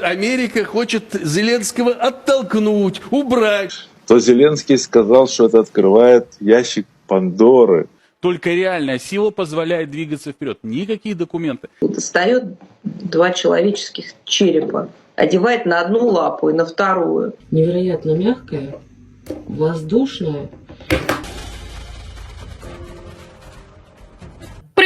Америка хочет Зеленского оттолкнуть, убрать. то Зеленский сказал, что это открывает ящик Пандоры. Только реальная сила позволяет двигаться вперед. Никакие документы. достает два человеческих черепа, одевает на одну лапу и на вторую. невероятно мягкая, воздушная.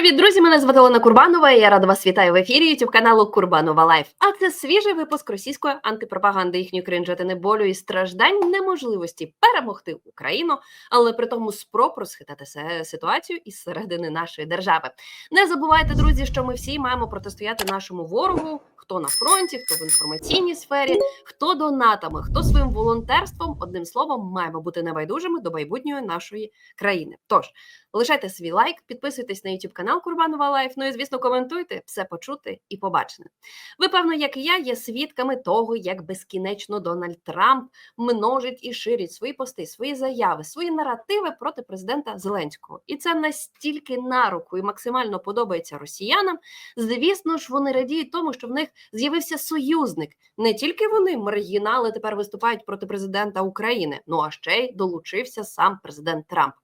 Привіт, друзі! Мене звати Олена Курбанова. і Я рада вас вітаю в ефірі youtube каналу Курбанова Лайф. А це свіжий випуск російської антипропаганди їхньої кринжатини болю і страждань неможливості перемогти Україну, але при тому спроб розхитати ситуацію із середини нашої держави. Не забувайте, друзі, що ми всі маємо протистояти нашому ворогу. Хто на фронті, хто в інформаційній сфері, хто донатами, хто своїм волонтерством, одним словом, маємо бути небайдужими до майбутньої нашої країни. Тож лишайте свій лайк, підписуйтесь на YouTube канал Курбанова Лайф. Ну і звісно, коментуйте все почути і побачене. Ви, певно, як і я, є свідками того, як безкінечно Дональд Трамп множить і ширить свої пости, свої заяви, свої наративи проти президента Зеленського. І це настільки на руку і максимально подобається росіянам. Звісно ж, вони радіють тому, що в них з'явився союзник. Не тільки вони, маргінали, тепер виступають проти президента України. Ну а ще й долучився сам президент Трамп.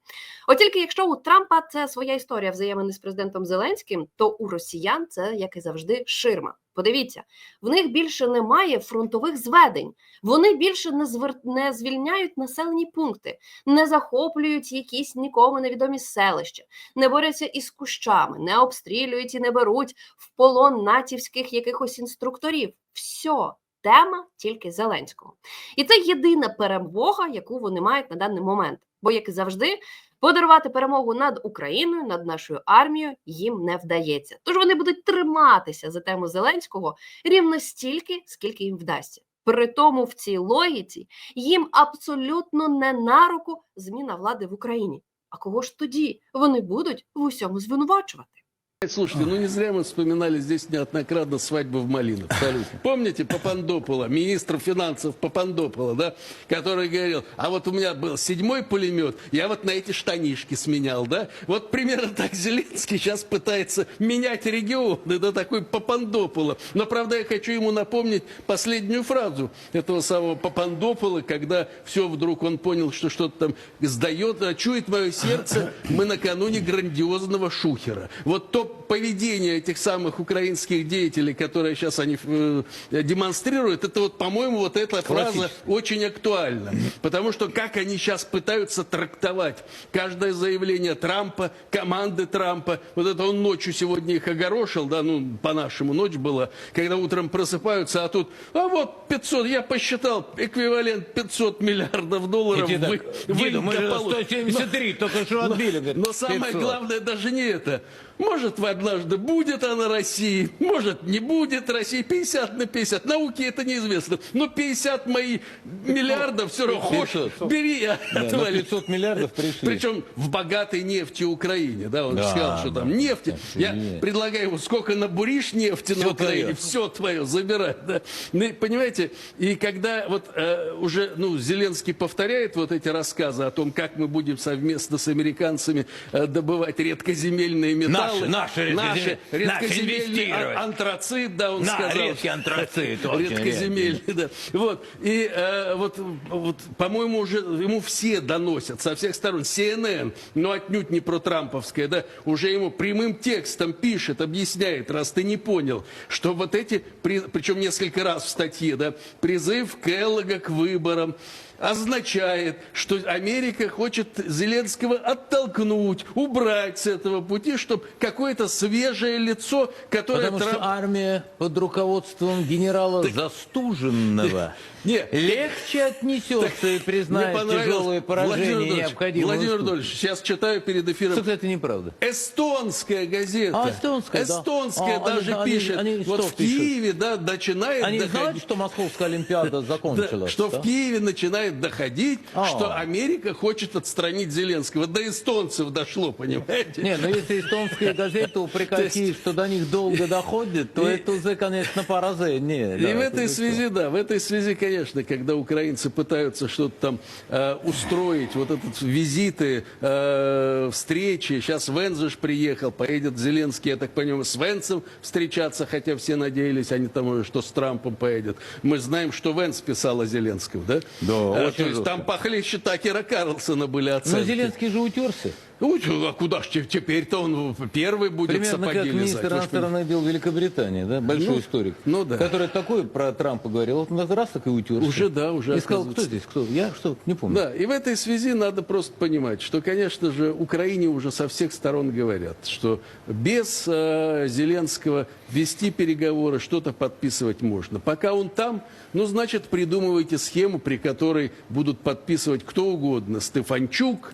От тільки якщо у Трампа це своя історія взаємини з президентом Зеленським, то у росіян це як і завжди ширма. Подивіться, в них більше немає фронтових зведень. Вони більше не звер... не звільняють населені пункти, не захоплюють якісь нікому невідомі селища, не борються із кущами, не обстрілюють і не беруть в полон натівських якихось інструкторів. Все. Тема тільки Зеленського, і це єдина перемога, яку вони мають на даний момент. Бо, як і завжди, подарувати перемогу над Україною, над нашою армією їм не вдається. Тож вони будуть триматися за тему Зеленського рівно стільки, скільки їм вдасться. При тому в цій логіці їм абсолютно не на руку зміна влади в Україні. А кого ж тоді вони будуть в усьому звинувачувати? Слушайте, ну не зря мы вспоминали здесь неоднократно свадьбу в. Абсолютно. Помните Папандопола, министр финансов Папандопола, да, который говорил, а вот у меня был седьмой пулемет, я вот на эти штанишки сменял, да? Вот примерно так Зеленский сейчас пытается менять регионы до такой Папандопола. Но, правда, я хочу ему напомнить последнюю фразу этого самого Папандопола, когда все вдруг он понял, что что-то там сдает, а чует мое сердце, мы накануне грандиозного шухера. Вот то поведение этих самых украинских деятелей, которые сейчас они э, демонстрируют, это вот, по-моему, вот эта фраза очень актуальна. Потому что как они сейчас пытаются трактовать каждое заявление Трампа, команды Трампа, вот это он ночью сегодня их огорошил, да, ну, по-нашему ночь была, когда утром просыпаются, а тут, а вот 500, я посчитал, эквивалент 500 миллиардов долларов. Так, вы- Диду, мы же благополучно. 173 только что отбили. говорит, Но самое 500. главное даже не это. Может, однажды будет она России, может, не будет России. 50 на 50. Науке это неизвестно. Но 50 мои миллиардов все равно хочешь, 500. бери, Да, на отвали. 500 миллиардов пришли. Причем в богатой нефти Украине. Да, он Да, сказал, что да, там нефти. Я нет. предлагаю ему, сколько набуришь нефти Всё на Украине, твоё. все твое забирать. Да. Ну, понимаете, и когда вот э, уже ну, Зеленский повторяет вот эти рассказы о том, как мы будем совместно с американцами э, добывать редкоземельные металлы. Наши, наши наши редкоземельные наши инвестировать. а- антрацит, да, он На, сказал. редкий антрацит, Редкоземельный, да. Вот. И э, вот, вот, по-моему, уже ему все доносят со всех сторон. CNN, но отнюдь не про Трамповское, да, уже ему прямым текстом пишет, объясняет, раз ты не понял, что вот эти, при- причем несколько раз в статье, да, призыв Келлога к выборам означает, что Америка хочет Зеленского оттолкнуть, убрать с этого пути, чтобы какое-то свежее лицо, которое Потому Трамп... что армия под руководством генерала Застуженного Не, легче отнесется и признает тяжелые Владимир поражения необходимым. Владимир уступком. Владимирович, сейчас читаю перед эфиром. Что, кстати, неправда. Эстонская газета. А, эстонская, да. Эстонская А, они- даже они- пишет. они вот что в пишут? Киеве, да, начинает Они знают, доходить. что Московская Олимпиада Да, закончилась? что да? в Киеве начинает доходить, А. что Америка хочет отстранить Зеленского. До эстонцев дошло, понимаете? Не, ну если эстонская если газету прикатишь, что до них долго доходит, то И- это уже, конечно, поражение. И Да, в это этой связи, да, в этой связи, конечно, когда украинцы пытаются что-то там э, устроить, вот этот визиты, э, встречи, сейчас Венз же ж приехал, поедет Зеленский, я так понимаю, с Венцем встречаться, хотя все надеялись, они там, э, что с Трампом поедет. Мы знаем, что Венц писал о Зеленском, да? Да, очень То есть жестко. там похлеще Такера Карлсона были Но. Зеленский же утерся. Ну, а куда ж те- теперь-то он первый будет Примерно как сапоги лизать. министр иностранных дел Великобритании, да, большой Ну, историк, ну да. который такое про Трампа говорил, вот он раз так и утерся. Уже, да, уже, И сказал, кто здесь, кто? Я что, не помню. Да, и в этой связи надо просто понимать, что, конечно же, Украине уже со всех сторон говорят, что без э, Зеленского вести переговоры, что-то подписывать можно. Пока он там, ну, значит, придумывайте схему, при которой будут подписывать кто угодно. Стефанчук,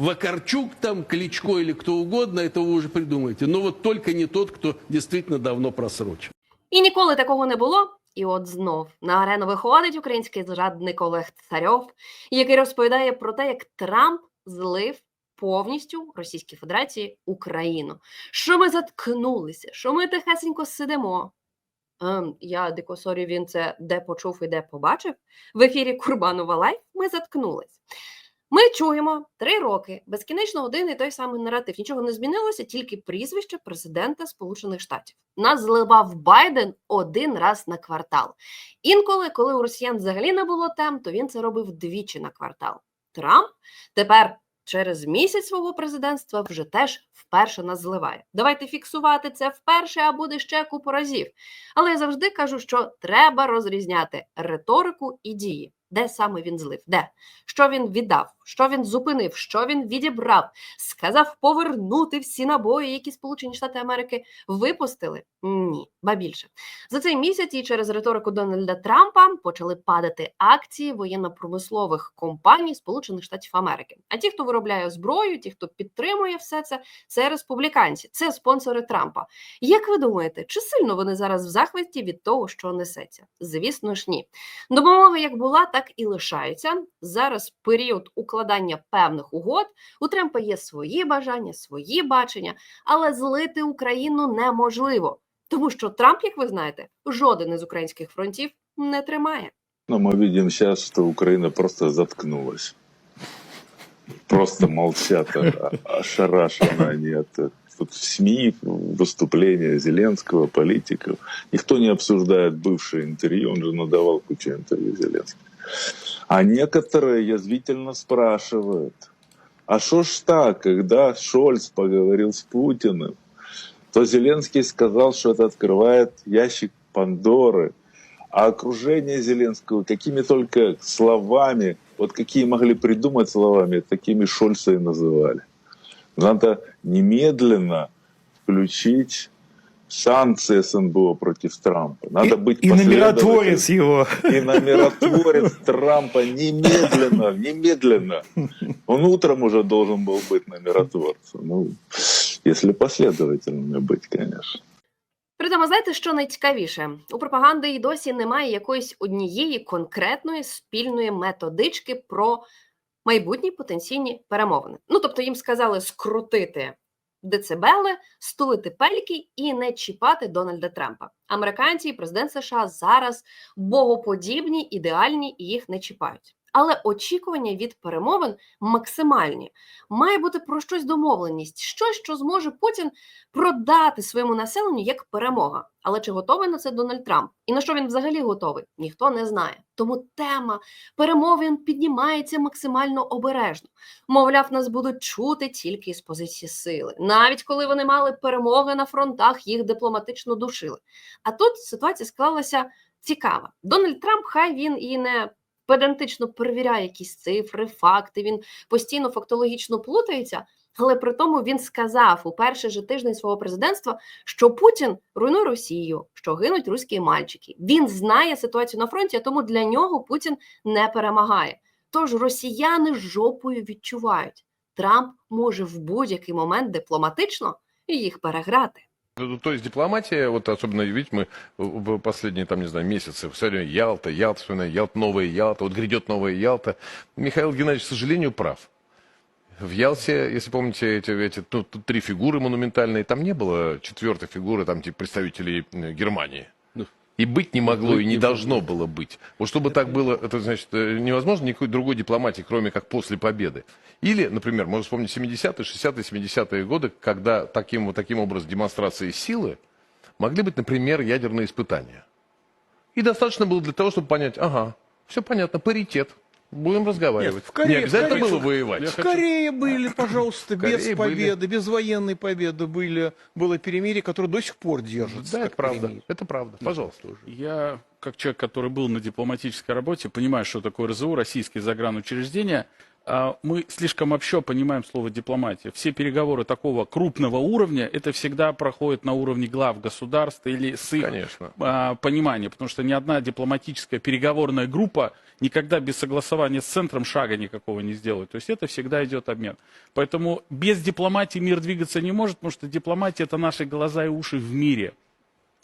Вакарчук, там, Кличко или кто угодно, это вы уже придумаете. Но вот только не тот, кто действительно давно просрочен. І ніколи такого не було. І от знов на арену виходить український зрадник Олег Царьов, який розповідає про те, як Трамп злив повністю Російській Федерації Україну. Що ми заткнулися, що ми тихесенько сидимо. Ем, я дико сорі, він це де почув і де побачив. В ефірі Курбанова Лайф ми заткнулись. Ми чуємо три роки безкінечно один і той самий наратив. Нічого не змінилося, тільки прізвище президента Сполучених Штатів. Нас зливав Байден один раз на квартал. Інколи, коли у росіян взагалі не було тем, то він це робив двічі на квартал. Трамп тепер через місяць свого президентства вже теж вперше нас зливає. Давайте фіксувати це вперше, а буде ще купу разів. Але я завжди кажу, що треба розрізняти риторику і дії. Де саме він злив? Де? Що він віддав? Що він зупинив? Що він відібрав? Сказав повернути всі набої, які Сполучені Штати Америки випустили? Ні, ба більше. За цей місяць і через риторику Дональда Трампа почали падати акції воєнно-промислових компаній Сполучених Штатів Америки. А ті, хто виробляє зброю, ті, хто підтримує все це, це республіканці, це спонсори Трампа. Як ви думаєте, чи сильно вони зараз в захваті від того, що несеться? Звісно ж, ні. Допомога як була, так і лишається. Зараз період укладання певних угод. У Трампа є свої бажання, свої бачення, але злити Україну неможливо, тому що Трамп, як ви знаєте, жоден із українських фронтів не тримає. Но мы видим сейчас, что Украина просто заткнулась. Просто молчат, а- а- ошарашены они от вот в СМИ, выступления Зеленского, политиков. Никто не обсуждает бывшее интервью, он же надавал кучу интервью Зеленскому. А некоторые язвительно спрашивают, а что ж так, когда Шольц поговорил с Путиным, то Зеленский сказал, что это открывает ящик Пандоры, а окружение Зеленского какими только словами, вот какие могли придумать словами, такими Шольца и называли. Надо немедленно включить санкции СНБО против Трампа. Надо быть И на последовательным. миротворец его. И на миротворец Трампа немедленно, немедленно. Он утром уже должен был быть на миротворце. Ну, если последовательными быть, конечно. Притому, знаєте, що найцікавіше? У пропаганди і досі немає якоїсь однієї конкретної спільної методички про майбутні потенційні перемовини. Ну тобто їм сказали скрутити децибели, стулити пельки і не чіпати Дональда Трампа. Американці і президент США зараз богоподібні, ідеальні і їх не чіпають. Але очікування від перемовин максимальні. Має бути про щось домовленість, щось, що зможе Путін продати своєму населенню як перемога. Але чи готовий на це Дональд Трамп? І на що він взагалі готовий? Ніхто не знає. Тому тема перемовин піднімається максимально обережно. Мовляв, нас будуть чути тільки з позиції сили. Навіть коли вони мали перемоги на фронтах, їх дипломатично душили. А тут ситуація склалася цікава. Дональд Трамп, хай він і не педантично перевіряє якісь цифри, факти. Він постійно фактологічно плутається. Але при тому він сказав у перший же тиждень свого президентства, що Путін руйнує Росію, що гинуть руські мальчики. Він знає ситуацію на фронті, а тому для нього Путін не перемагає. Тож росіяни жопою відчувають, Трамп може в будь-який момент дипломатично їх переграти. Ну, То есть дипломатия, вот особенно, видите, мы в последние, там, не знаю, месяцы, все время Ялта, Ялта, вспоминаем, Ялта, новая Ялта, вот грядет новая Ялта. Михаил Геннадьевич, к сожалению, прав. В Ялте, если помните, эти, эти ну, три фигуры монументальные, там не было четвертой фигуры, там типа представителей э, Германии. И быть не могло, быть и не не должно было быть. Вот чтобы так было, это значит, э, невозможно никакой другой дипломатии, кроме как после победы. Или, например, можно вспомнить 70-е, 60-е, 70-е годы, когда таким, вот таким образом демонстрации силы могли быть, например, ядерные испытания. И достаточно было для того, чтобы понять, ага, все понятно, паритет. Будем разговаривать. в Корее- не обязательно в Корее- было воевать. В Корее были, пожалуйста, В без Корее были. победы, без военной победы были, было перемирие, которое до сих пор держится. Да, как это правда. перемирие. Это правда. Пожалуйста. Я, как человек, который был на дипломатической работе, понимаю, что такое РЗУ, российские загранучреждения. А, Мы слишком общо понимаем слово дипломатия. Все переговоры такого крупного уровня, это всегда проходит на уровне глав государств или с их Конечно. а, понимания, потому что ни одна дипломатическая переговорная группа никогда без согласования с центром шага никакого не сделает. То есть это всегда идет обмен. Поэтому без дипломатии мир двигаться не может, потому что дипломатия это наши глаза и уши в мире.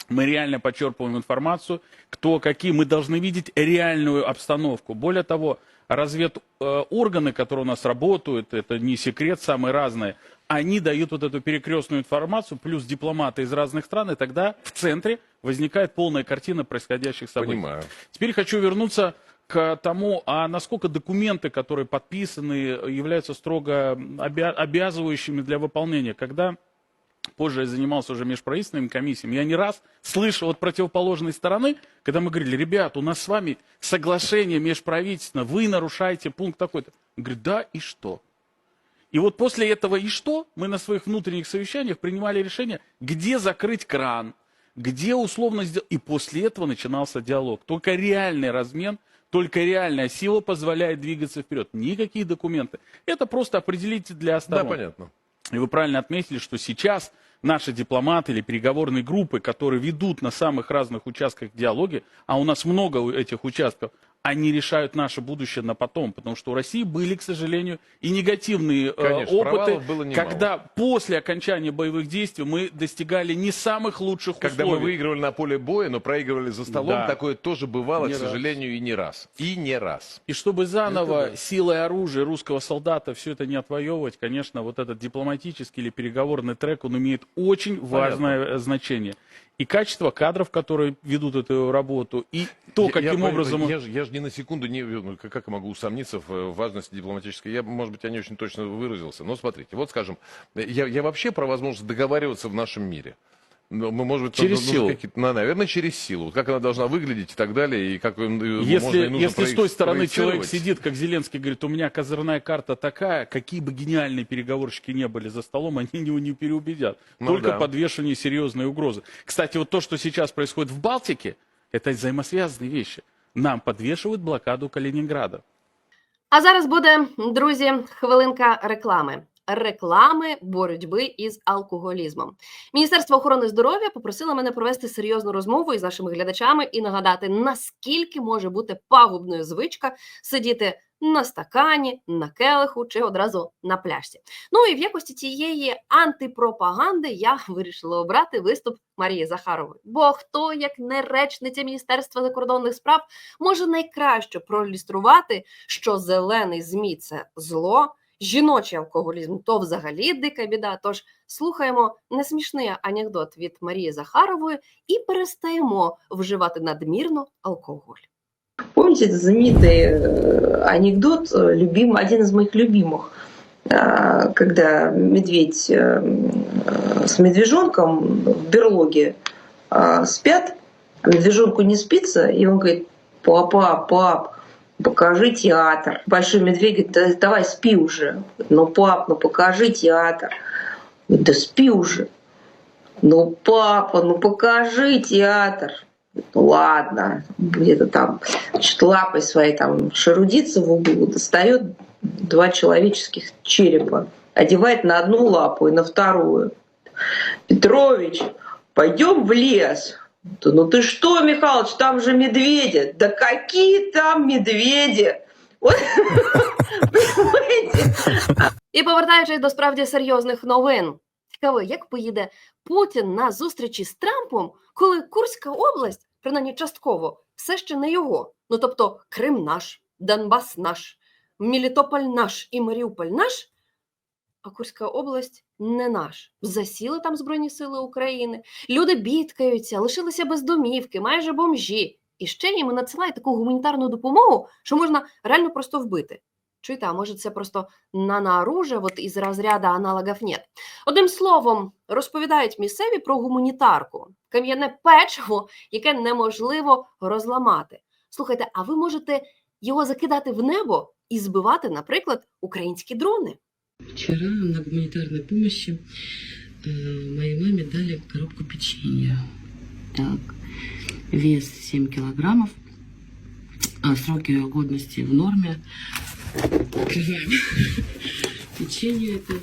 Мы реально подчерпываем информацию, кто какие. Мы должны видеть реальную обстановку. Более того, разведорганы, которые у нас работают, это не секрет, самые разные, они дают вот эту перекрестную информацию, плюс дипломаты из разных стран, и тогда в центре возникает полная картина происходящих событий. Понимаю. Теперь хочу вернуться к тому, а насколько документы, которые подписаны, являются строго обя- обязывающими для выполнения. Когда позже я занимался уже межправительственными комиссиями, я не раз слышал от противоположной стороны, когда мы говорили, ребят, у нас с вами соглашение межправительственное, вы нарушаете пункт такой-то. Он говорит, да, и что? И вот после этого и что, мы на своих внутренних совещаниях принимали решение, где закрыть кран, где условно сделать. И после этого начинался диалог. Только реальный размен, только реальная сила позволяет двигаться вперед. Никакие документы. Это просто определите для Да, сторон. понятно. И вы правильно отметили, что сейчас наши дипломаты или переговорные группы, которые ведут на самых разных участках диалоги, а у нас много у- этих участков, они решают наше будущее на потом, потому что у России были, к сожалению, и негативные э, Конечно, опыты, было немало. когда после окончания боевых действий мы достигали не самых лучших Когда мы условий. выигрывали на поле боя, но проигрывали за столом, Да. такое тоже бывало, Не к раз. сожалению, и не раз. И не раз. И чтобы заново силой оружия русского солдата все это не отвоевывать, конечно, вот этот дипломатический или переговорный трек, он имеет очень важное э, значение. И качество кадров, которые ведут эту работу, и то, Я- каким я, образом... Я, я же ни на секунду не... ну, как- я могу усомниться в важности дипломатической? Я, может быть, я не очень точно выразился. Но смотрите, вот скажем, я, я вообще про возможность договариваться в нашем мире. Ну, мы, может быть, Через силу. ну, наверное, через силу. Как она должна выглядеть и так далее, и как э, можно и Если, нужно если с той стороны человек сидит, как Зеленский говорит, у меня козырная карта такая, какие бы гениальные переговорщики не были за столом, они его не переубедят. Ну Только да. подвешивание серьезной угрозы. Кстати, вот то, что сейчас происходит в Балтике, это взаимосвязанные вещи. Нам підвішують блокаду Калінінграда. А зараз буде, друзі, хвилинка реклами. Реклами боротьби із алкоголізмом. Міністерство охорони здоров'я попросило мене провести серйозну розмову із нашими глядачами і нагадати, наскільки може бути пагубною звичка сидіти на стакані, на келиху чи одразу на пляшці. Ну і в якості цієї антипропаганди я вирішила обрати виступ Марії Захарової. Бо хто, як не речниця Міністерства закордонних справ, може найкраще проілюструвати, що зелений змій це зло, жіночий алкоголізм то взагалі дика біда. Тож слухаємо несмішний анекдот від Марії Захарової і перестаємо вживати надмірно алкоголь. Помните этот знаменитый э, анекдот, любим, один из моих любимых, а, когда медведь э, э, с медвежонком в берлоге а, спят, а медвежонку не спится, и он говорит, папа, пап, покажи театр. Большой медведь говорит, «Да давай спи уже. Ну, пап, ну покажи театр. Да спи уже. Ну, папа, ну покажи театр. Ну ладно, где-то там значит, лапой своей там шерудится в углу, достает два человеческих черепа, одевает на одну лапу и на вторую. Петрович, пойдем в лес. Ну ты что, Михалыч, там же медведи. Да какие там медведи? І повертаючись до справді серйозних новин, цікаво, як поїде Путін на зустрічі з Трампом, коли Курська область, принаймні частково, все ще не його. Ну тобто Крим наш, Донбас наш, Мелітополь наш і Маріуполь наш. а Курська область не наш. Засіли там Збройні Сили України. Люди бідкаються, лишилися без домівки, майже бомжі. І ще їм надсилають таку гуманітарну допомогу, що можна реально просто вбити. Чуєте, а може це просто нанооружие, от із розряду аналогів нет. Одним словом, розповідають місцеві про гуманітарку, кам'яне печиво, яке неможливо розламати. Слухайте, а ви можете його закидати в небо і збивати, наприклад, українські дрони. Вчера на гуманитарной помощи э, моей маме дали коробку печенья. Так, вес 7 килограммов, а сроки годности в норме. Открываем. Печенье это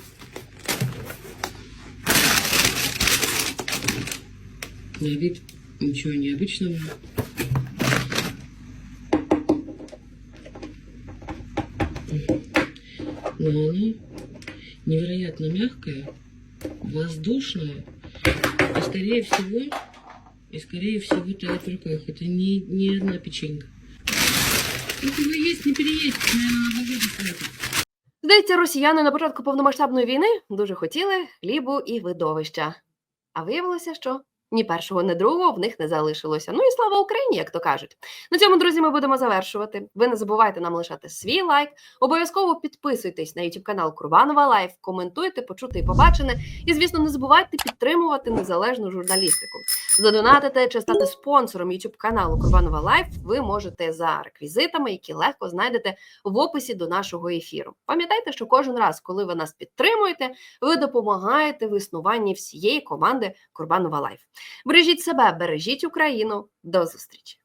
на вид ничего необычного. Но она невероятно мягкая, воздушная, и скорее всего, и скорее всего это в руках. Это не, не одна печенька. Есть, не вагоне. Здається, росіяни на початку повномасштабної війни дуже хотіли хлібу і видовища. А виявилося, що ні першого, ні другого в них не залишилося. Ну і слава Україні, як то кажуть. На цьому, друзі, ми будемо завершувати. Ви не забувайте нам лишати свій лайк. Обов'язково підписуйтесь на YouTube канал Курбанова Лайф, коментуйте, почути і побачене. І, звісно, не забувайте підтримувати незалежну журналістику. Задонатити чи стати спонсором YouTube каналу Курбанова Лайф ви можете за реквізитами, які легко знайдете в описі до нашого ефіру. Пам'ятайте, що кожен раз, коли ви нас підтримуєте, ви допомагаєте в існуванні всієї команди Курбанова Лайф. Бережіть себе, бережіть Україну. До зустрічі!